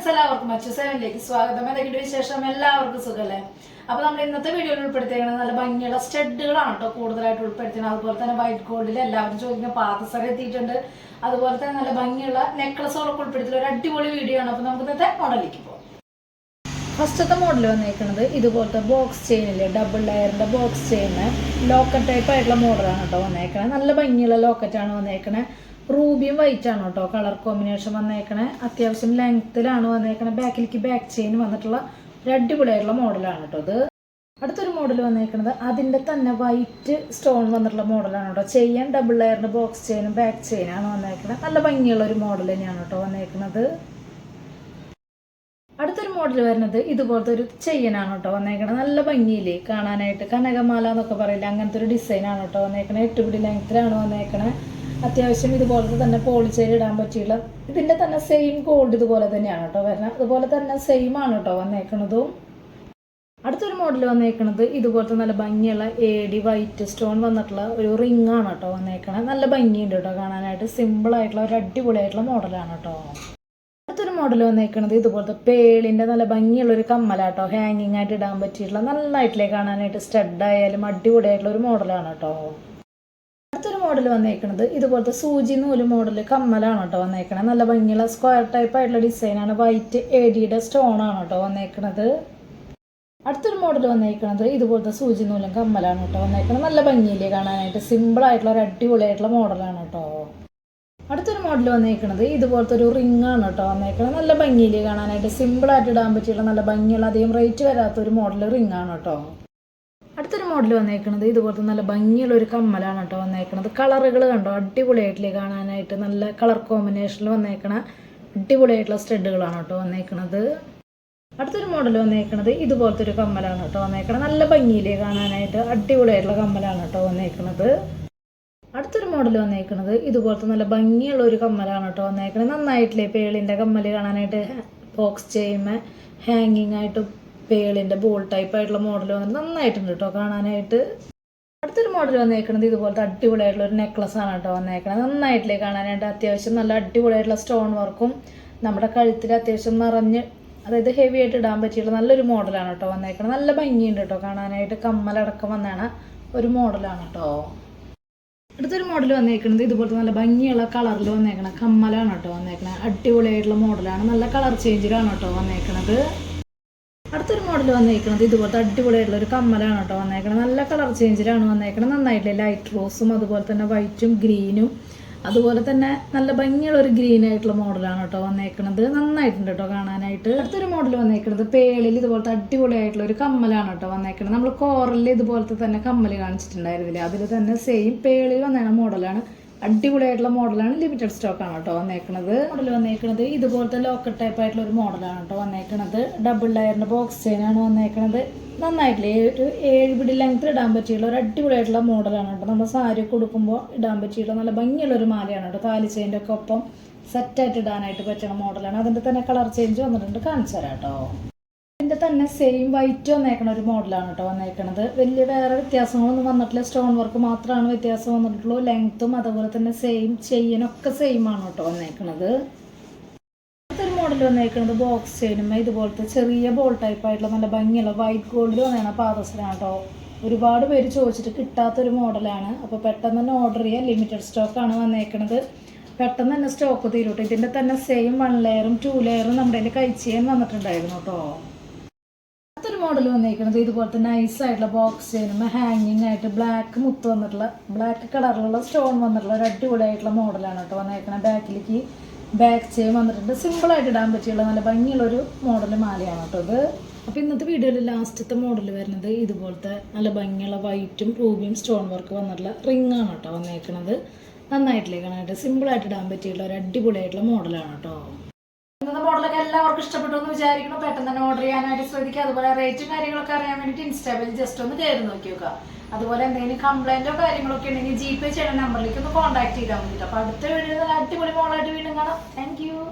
Friends എല്ലാവർക്കും മറ്റു സേവനിലേക്ക് സ്വാഗതം. എന്തൊക്കെ വിശേഷം. എല്ലാവർക്കും സുഖല്ലേ? അപ്പൊ നമ്മൾ ഇന്നത്തെ വീഡിയോയിൽ ഉൾപ്പെടുത്തിയിരിക്കുന്നത് നല്ല ഭംഗിയുള്ള സ്റ്റഡുകളാണ് കേട്ടോ കൂടുതലായിട്ട് ഉൾപ്പെടുത്തിയത് അതുപോലെ തന്നെ വൈറ്റ് ഗോൾഡിൽ എല്ലാവരും ചോദിക്കുന്ന പാദസര എത്തിയിട്ടുണ്ട്. അതുപോലെ തന്നെ നല്ല ഭംഗിയുള്ള നെക്ലസുകളൊക്കെ ഉൾപ്പെടുത്തിയ ഒരു അടിപൊളി വീഡിയോ ആണ്. അപ്പൊ നമുക്ക് ഇന്നത്തെ മോഡലിലേക്ക് പോകാം ഫസ്റ്റത്തെ മോഡൽ വന്നേക്കുന്നത് ഇതുപോലത്തെ ബോക്സ് ചെയിനില്ലേ ഡബിൾ ലെയറിന്റെ ബോക്സ് ചെയിന് ലോക്കറ്റ് ടൈപ്പ് ആയിട്ടുള്ള മോഡലാണ് കേട്ടോ വന്നേക്കണേ. നല്ല ഭംഗിയുള്ള ലോക്കറ്റാണ് വന്നേക്കണേ. റൂബിയും വൈറ്റാണ് കേട്ടോ. കളർ കോമ്പിനേഷൻ വന്നേക്കണേ. അത്യാവശ്യം ലെങ്ത്തിലാണ് വന്നേക്കണേ. ബാക്കിലേക്ക് ബാക്ക് ചെയിൻ വന്നിട്ടുള്ള ഒരു അടിപൊളിയായിട്ടുള്ള മോഡലാണ് കേട്ടോ അത് അടുത്തൊരു മോഡൽ വന്നേക്കുന്നത് അതിന്റെ തന്നെ വൈറ്റ് സ്റ്റോൺ വന്നിട്ടുള്ള മോഡലാണ് കേട്ടോ. ചെയ്യാൻ ഡബിൾ ലെയറിന്റെ ബോക്സ് ചെയിനും ബാക്ക് ചെയിനാണ് വന്നേക്കുന്നത് നല്ല ഭംഗിയുള്ള ഒരു മോഡൽ തന്നെയാണ് കേട്ടോ വന്നേക്കുന്നത് അടുത്തൊരു മോഡൽ വരുന്നത് ഇതുപോലത്തെ ഒരു ചെയ്യനാണ് കേട്ടോ വന്നേക്കണത് നല്ല ഭംഗിയില്ലേ? കാണാനായിട്ട്. കനകമാല എന്നൊക്കെ പറയില്ല? അങ്ങനത്തെ ഒരു ഡിസൈനാണ് കേട്ടോ വന്നേക്കണേ. എട്ടുപിടി ലെങ്ത്തിലാണ് വന്നേക്കണത് അത്യാവശ്യം ഇതുപോലത്തെ തന്നെ പോളിച്ചേരി ഇടാൻ പറ്റിയുള്ള ഇതിന്റെ തന്നെ സെയിം ഗോൾഡ് ഇതുപോലെ തന്നെയാണ് കേട്ടോ വരുന്നത് അതുപോലെ തന്നെ സെയിം ആണ് കേട്ടോ വന്നേക്കണതും. അടുത്തൊരു മോഡൽ വന്നേക്കണത് ഇതുപോലത്തെ നല്ല ഭംഗിയുള്ള ഏടി വൈറ്റ് സ്റ്റോൺ വന്നിട്ടുള്ള ഒരു റിംഗ് ആണ് കേട്ടോ വന്നേക്കണത് നല്ല ഭംഗിയുണ്ട് കേട്ടോ കാണാനായിട്ട്. സിമ്പിൾ ആയിട്ടുള്ള ഒരു അടിപൊളിയായിട്ടുള്ള മോഡലാണ് കേട്ടോ അടുത്തൊരു മോഡൽ വന്നേക്കണത് ഇതുപോലത്തെ പേളിന്റെ നല്ല ഭംഗിയുള്ള ഒരു കമ്മലാട്ടോ ഹാങ്ങിങ് ആയിട്ട് ഇടാൻ പറ്റിയിട്ടുള്ള നല്ലതായിട്ടില്ലേ കാണാനായിട്ട്. സ്റ്റഡ് ആയാലും അടിപൊളിയായിട്ടുള്ള ഒരു മോഡലാണ് കേട്ടോ മോഡൽ വന്നേക്കണത്. ഇതുപോലത്തെ സൂചി നൂൽ മോഡൽ കമ്മലാണ് കേട്ടോ വന്നേക്കണത്. നല്ല ഭംഗിയുള്ള സ്ക്വയർ ടൈപ്പ് ആയിട്ടുള്ള ഡിസൈനാണ് വൈറ്റ് എഡിയുടെ സ്റ്റോൺ ആണ് കേട്ടോ വന്നേക്കണത്. അടുത്തൊരു മോഡൽ വന്നേക്കണത് ഇതുപോലത്തെ സൂചി നൂലും കമ്മലാണ് കേട്ടോ വന്നേക്കണത്. നല്ല ഭംഗിയില്ലേ കാണാനായിട്ട്. സിമ്പിൾ ആയിട്ടുള്ള ഒരു അടിപൊളിയായിട്ടുള്ള മോഡലാണ് കേട്ടോ. അടുത്തൊരു മോഡൽ വന്നേക്കണത് ഇതുപോലത്തെ ഒരു റിംഗ് ആണ് കേട്ടോ വന്നേക്കണത്. നല്ല ഭംഗിയില്ലേ കാണാനായിട്ട്. സിമ്പിൾ ആയിട്ട് ഇടാൻ പറ്റിയുള്ള നല്ല ഭംഗിയുള്ള അധികം റേറ്റ് വരാത്ത ഒരു മോഡൽ റിംഗ് ആണ് കേട്ടോ. മോഡൽ വന്നേക്കണത്. ഇതുപോലത്തെ നല്ല ഭംഗിയുള്ള ഒരു കമ്മലാണ് കേട്ടോ വന്നേക്കണത്. കളറുകൾ കണ്ടോ? അടിപൊളിയായിട്ടില്ലേ കാണാനായിട്ട്. നല്ല കളർ കോമ്പിനേഷനിൽ വന്നേക്കണ അടിപൊളിയായിട്ടുള്ള സ്റ്റെഡുകളാണ് കേട്ടോ വന്നേക്കണത്. അടുത്തൊരു മോഡൽ വന്നേക്കണത് ഇതുപോലത്തെ ഒരു കമ്മലാണ് കേട്ടോ വന്നേക്കണത് നല്ല ഭംഗിയിലേ കാണാനായിട്ട്. അടിപൊളിയായിട്ടുള്ള കമ്മലാണ് കേട്ടോ വന്നേക്കണത്. അടുത്തൊരു മോഡൽ വന്നേക്കണത് ഇതുപോലത്തെ നല്ല ഭംഗിയുള്ള ഒരു കമ്മലാണ് കേട്ടോ വന്നേക്കണത്. നന്നായിട്ടില്ലേ പേളിന്റെ കമ്മൽ കാണാനായിട്ട്? ബോക്സ് ചെയ്യുമ്പോൾ ഹാങ്ങിങ് ആയിട്ട് പേളിന്റെ ബോൾ ടൈപ്പ് ആയിട്ടുള്ള മോഡൽ വന്നിട്ട് നന്നായിട്ടുണ്ട് കേട്ടോ കാണാനായിട്ട് അടുത്തൊരു മോഡൽ വന്നേക്കണത് ഇതുപോലത്തെ അടിപൊളിയായിട്ടുള്ള ഒരു നെക്ലസ് ആണ് കേട്ടോ വന്നേക്കണത്. നന്നായിട്ടില്ലേ കാണാനായിട്ട്? അത്യാവശ്യം നല്ല അടിപൊളിയായിട്ടുള്ള സ്റ്റോൺ വർക്കും നമ്മുടെ കഴുത്തിൽ അത്യാവശ്യം നിറഞ്ഞ് അതായത് ഹെവി ആയിട്ട് ഇടാൻ പറ്റിയുള്ള നല്ലൊരു മോഡലാണ് കേട്ടോ വന്നേക്കണത്. നല്ല ഭംഗിയുണ്ട് കേട്ടോ കാണാനായിട്ട്. കമ്മലടക്കം വന്നാണ് ഒരു മോഡലാണ് കേട്ടോ അടുത്തൊരു മോഡൽ വന്നേക്കുന്നത് ഇതുപോലത്തെ നല്ല ഭംഗിയുള്ള കളറിൽ വന്നേക്കണ കമ്മലാണ് കേട്ടോ വന്നേക്കണത്. അടിപൊളിയായിട്ടുള്ള മോഡലാണ് നല്ല കളർ ചേഞ്ചിലാണ് കേട്ടോ വന്നേക്കണത്. അടുത്തൊരു മോഡൽ വന്നേക്കുന്നത് ഇതുപോലത്തെ അടിപൊളിയായിട്ടുള്ള ഒരു കമ്മലാണ് കേട്ടോ വന്നേക്കണത്. നല്ല കളർ ചേഞ്ചിലാണ് വന്നേക്കണത്. നന്നായിട്ടില്ല? ലൈറ്റ് റോസും അതുപോലെ തന്നെ വൈറ്റും ഗ്രീനും അതുപോലെ തന്നെ നല്ല ഭംഗിയുള്ള ഒരു ഗ്രീൻ ആയിട്ടുള്ള മോഡലാണ് കേട്ടോ വന്നേക്കണത്. നന്നായിട്ടുണ്ട് കേട്ടോ കാണാനായിട്ട്. അടുത്തൊരു മോഡൽ വന്നേക്കണത് പേളിൽ ഇതുപോലത്തെ അടിപൊളിയായിട്ടുള്ള ഒരു കമ്മലാണ് കേട്ടോ വന്നേക്കണത്. നമ്മൾ കോറലിൽ ഇതുപോലത്തെ തന്നെ കമ്മൽ കാണിച്ചിട്ടുണ്ടായിരുന്നില്ല? അതിൽ തന്നെ സെയിം പേളിൽ വന്നേക്കുന്ന മോഡലാണ് അടിപൊളിയായിട്ടുള്ള മോഡലാണ് ലിമിറ്റഡ് സ്റ്റോക്ക് ആണ് കേട്ടോ വന്നേക്കണത്. മോഡൽ വന്നേക്കണത് ഇതുപോലത്തെ ലോക്കൽ ടൈപ്പ് ആയിട്ടുള്ള ഒരു മോഡലാണ് കേട്ടോ വന്നേക്കണത്. ഡബിൾ ലെയറിന്റെ ബോക്സ് ചെയിനാണ് വന്നേക്കണത്. നന്നായിട്ടില്ലേ? ഒരു ഏഴ് പിടി ലെങ്ത്തിൽ ഇടാൻ പറ്റിയുള്ള ഒരു അടിപൊളിയായിട്ടുള്ള മോഡലാണ് കേട്ടോ. നമ്മൾ സാരി കൊടുക്കുമ്പോൾ ഇടാൻ പറ്റിയുള്ള നല്ല ഭംഗിയുള്ള ഒരു മാലയാണ് കേട്ടോ. താലി ചെയിന്റെ ഒക്കെ ഒപ്പം സെറ്റായിട്ട് ഇടാനായിട്ട് പറ്റുന്ന മോഡലാണ് അതിന്റെ തന്നെ കളർ ചേഞ്ച് വന്നിട്ടുണ്ട്. കാണിച്ചു തരാം കേട്ടോ. ഇതിന്റെ തന്നെ സെയിം വൈറ്റ് വന്നേക്കണ ഒരു മോഡലാണ് കേട്ടോ വന്നേക്കണത്. വലിയ വേറെ വ്യത്യാസങ്ങളൊന്നും വന്നിട്ടില്ല. സ്റ്റോൺ വർക്ക് മാത്രമാണ് വ്യത്യാസം വന്നിട്ടുള്ളൂ. ലെങ്ത്തും അതുപോലെ തന്നെ സെയിം ചെയിനൊക്കെ സെയിം ആണ് കേട്ടോ വന്നേക്കണത്. അടുത്തൊരു മോഡൽ വന്നേക്കുന്നത് ബോക്സ് ചെയിനും ഇതുപോലത്തെ ചെറിയ ബോൾ ടൈപ്പ് ആയിട്ടുള്ള നല്ല ഭംഗിയുള്ള വൈറ്റ് ഗോൾഡിൽ വന്നേണ പാദസരാണ് കേട്ടോ ഒരുപാട് പേര് ചോദിച്ചിട്ട് കിട്ടാത്തൊരു മോഡലാണ് അപ്പോൾ പെട്ടെന്ന് തന്നെ ഓർഡർ ചെയ്യാൻ ലിമിറ്റഡ് സ്റ്റോക്കാണ് വന്നേക്കണത്. പെട്ടെന്ന് തന്നെ സ്റ്റോക്ക് തീരുട്ടോ ഇതിന്റെ തന്നെ സെയിം വൺ ലെയറും ടു ലെയറും നമ്മുടെ കയ്യിൽ ചെയ്യാൻ വന്നിട്ടുണ്ടായിരുന്നു കേട്ടോ മോഡൽ വന്നേക്കുന്നത് ഇതുപോലത്തെ നൈസ് ആയിട്ടുള്ള ബോക്സ് ചെയ്യുമ്പോൾ ഹാങ്ങിങ് ആയിട്ട് ബ്ലാക്ക് മുത്ത് വന്നിട്ടുള്ള ബ്ലാക്ക് കളറിലുള്ള സ്റ്റോൺ വന്നിട്ടുള്ള ഒരു അടിപൊളിയായിട്ടുള്ള മോഡലാണ് കേട്ടോ വന്നേക്കണത് ബാക്കിലേക്ക് ബാക്ക് ചെയിൻ വന്നിട്ടുണ്ട്. സിമ്പിൾ ആയിട്ട് ഇടാൻ പറ്റിയുള്ള നല്ല ഭംഗിയുള്ള ഒരു മോഡൽ മാലയാണ് കേട്ടോ ഇത്. അപ്പോൾ ഇന്നത്തെ വീഡിയോയിൽ ലാസ്റ്റത്തെ മോഡൽ വരുന്നത് ഇതുപോലത്തെ നല്ല ഭംഗിയുള്ള വൈറ്റും റൂബിയും സ്റ്റോൺ വർക്ക് വന്നിട്ടുള്ള റിംഗ് ആണ് കേട്ടോ വന്നേക്കണത്. നന്നായിട്ടില്ലേ കാണാനായിട്ട് സിമ്പിൾ ആയിട്ട് ഇടാൻ പറ്റിയുള്ള ഒരു അടിപൊളിയായിട്ടുള്ള മോഡലാണ് കേട്ടോ. മോഡലൊക്കെ എല്ലാവർക്കും ഇഷ്ടപ്പെട്ടു എന്ന് വിചാരിക്കണം പെട്ടെന്ന് തന്നെ ഓർഡർ ചെയ്യാനായിട്ട് ശ്രദ്ധിക്കുക. അതുപോലെ റേറ്റും കാര്യങ്ങളൊക്കെ അറിയാൻ വേണ്ടിയിട്ട് ഇൻസ്റ്റാബിൽ ജസ്റ്റ് ഒന്ന് കയറി നോക്കി നോക്കുക അതുപോലെ എന്തെങ്കിലും കംപ്ലൈന്റോ കാര്യങ്ങളൊക്കെ ഉണ്ടെങ്കിൽ ജി പേ ചെയ്യുന്ന നമ്പറിലേക്ക് ഒന്ന് കോൺടാക്ട് ചെയ്താൽ മതി. അപ്പോൾ അടുത്ത വീഡിയോ അടിപൊളി മോളായിട്ട് വീണ്ടും കാണാം. താങ്ക്